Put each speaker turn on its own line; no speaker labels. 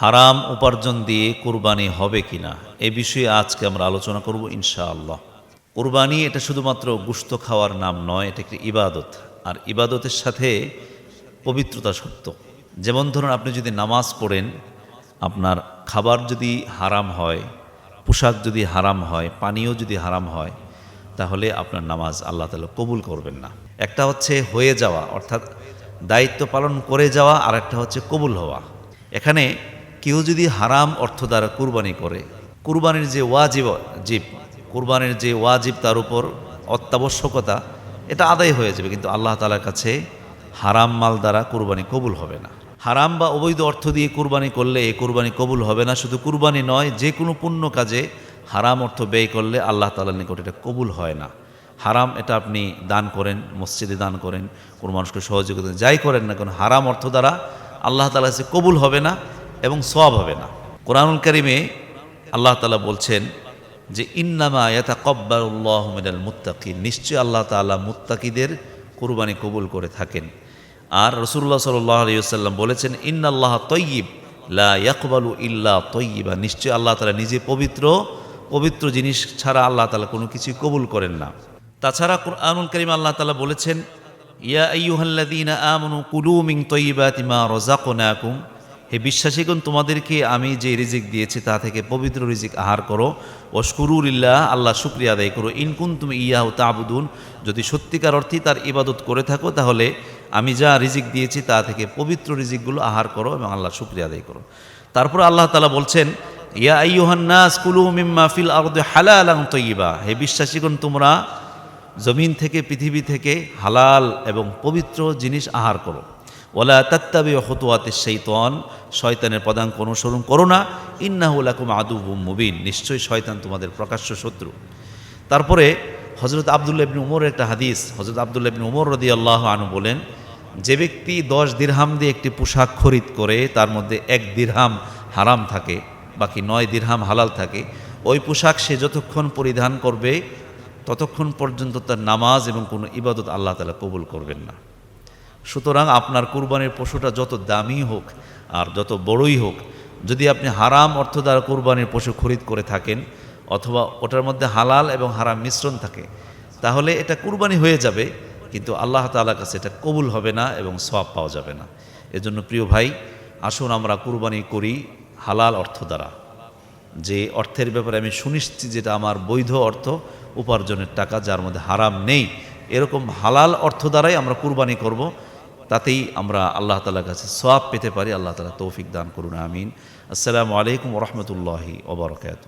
হারাম উপার্জন দিয়ে কুরবানি হবে কিনা, এ বিষয়ে আজকে আমরা আলোচনা করব ইনশাআল্লাহ। কুরবানি এটা শুধুমাত্র গুস্ত খাওয়ার নাম নয়, এটা একটি ইবাদত। আর ইবাদতের সাথে পবিত্রতা সত্য। যেমন ধরুন, আপনি যদি নামাজ পড়েন, আপনার খাবার যদি হারাম হয়, পোশাক যদি হারাম হয়, পানীয় যদি হারাম হয়, তাহলে আপনার নামাজ আল্লাহ তালা কবুল করবেন না। একটা হচ্ছে হয়ে যাওয়া, অর্থাৎ দায়িত্ব পালন করে যাওয়া আর একটা হচ্ছে কবুল হওয়া। এখানে কেউ যদি হারাম অর্থ দ্বারা কুরবানি করে, কুরবানির যে ওয়াজিব জীব কুরবানির যে ওয়াজিব তার উপর অত্যাবশ্যকতা, এটা আদায় হয়ে যাবে। কিন্তু আল্লাহ তালার কাছে হারাম মাল দ্বারা কুরবানি কবুল হবে না। হারাম বা অবৈধ অর্থ দিয়ে কুরবানি করলে এই কুরবানি কবুল হবে না। শুধু কুরবানি নয়, যে কোনো পুণ্য কাজে হারাম অর্থ ব্যয় করলে আল্লাহ তালার নিকট এটা কবুল হয় না। হারাম এটা আপনি দান করেন, মসজিদে দান করেন, কোনো মানুষকে সহযোগিতা যাই করেন না কারণ হারাম অর্থ দ্বারা আল্লাহ তালা সে কবুল হবে না। এবং সব হবে না। কোরআনুল করিমে আল্লাহ তালা বলছেন যে, ইন্নামা ইয়াতা কব্বারুল্লাহ মিনাল মুত্তাকি নিশ্চয় আল্লাহ তাআলা মুত্তাকিদের কুরবানি কবুল করে থাকেন। আর রসুল্লাহ সাল্লাহ আলিয়াল্লাম বলেছেন, ইন্নাল্লাহ তৈয়িব, লা ইয়াকবালু ইল্লা তৈয়িবা। নিশ্চয় আল্লাহ তালা নিজে পবিত্র পবিত্র জিনিস ছাড়া আল্লাহ তালা কোনো কিছু কবুল করেন না। তাছাড়া কুরআনুল করিম আল্লাহ তালা বলেছেন, ইয়া আইয়ুহাল্লাযীনা আমানু কুলু মিন তয়্যিবাতি মা রাযাকনাকুম। হে বিশ্বাসীগণ, তোমাদেরকে আমি যে রিজিক দিয়েছি তা থেকে পবিত্র রিজিক আহার করো। অস্কুরুলিল্লাহ আল্লাহ শুক্রিয়া আদায় করো। ইনকুন তুমি ইয়া ইয়াহ তাবুদুন, যদি সত্যিকার অর্থে তার ইবাদত করে থাকো, তাহলে আমি যা রিজিক দিয়েছি তা থেকে পবিত্র রিজিকগুলো আহার করো এবং আল্লাহ শুক্রিয়া আদায় করো। তারপর আল্লাহ তালা বলছেন, ইয়া আইয়ুহান্নাস কুলু মিম্মা ফিল আরদে হালালাং তৈবা হে বিশ্বাসীগণ, তোমরা জমিন থেকে, পৃথিবী থেকে হালাল এবং পবিত্র জিনিস আহার করো। ওলা তাত্তাবি হতুয়াতে শৈতন শয়তানের পদাঙ্ক অনুসরণ করো না ইন্নাহুলাকুম আদু মুবিন, নিশ্চয়ই শয়তান তোমাদের প্রকাশ্য শত্রু। তারপরে হজরত আবদুল্লা ইবনে উমরের একটা হাদিস হজরত আবদুল্লা ইবনে উমর রদি আল্লাহ আনু বলেন, যে ব্যক্তি দশ দিরহাম দিয়ে একটি পোশাক খরিদ করে, তার মধ্যে এক দিরহাম হারাম থাকে, বাকি নয় দিরহাম হালাল থাকে, ওই পোশাক সে যতক্ষণ পরিধান করবে, ততক্ষণ পর্যন্ত তার নামাজ এবং কোনো ইবাদত আল্লাহ তালা কবুল করবেন না। সুতরাং আপনার কুরবানির পশুটা যত দামি হোক আর যত বড়ই হোক, যদি আপনি হারাম অর্থ দ্বারা কুরবানির পশু খরিদ করে থাকেন অথবা ওটার মধ্যে হালাল এবং হারাম মিশ্রণ থাকে, তাহলে এটা কুরবানি হয়ে যাবে, কিন্তু আল্লাহ তালার কাছে এটা কবুল হবে না এবং সব পাওয়া যাবে না। এজন্য প্রিয় ভাই, আসুন আমরা কুরবানি করি হালাল অর্থ দ্বারা। যে অর্থের ব্যাপারে আমি সুনিশ্চিত যেটা আমার বৈধ অর্থ উপার্জনের টাকা, যার মধ্যে হারাম নেই, এরকম হালাল অর্থ দ্বারাই আমরা কুরবানি করব। তাতেই আমরা আল্লাহ তালার কাছে সব পেতে পারি। আল্লাহ তালা তৌফিক দান করুন, আমিন। আসসালামু আলাইকুম রহমতুল্লাহি ওবরকাত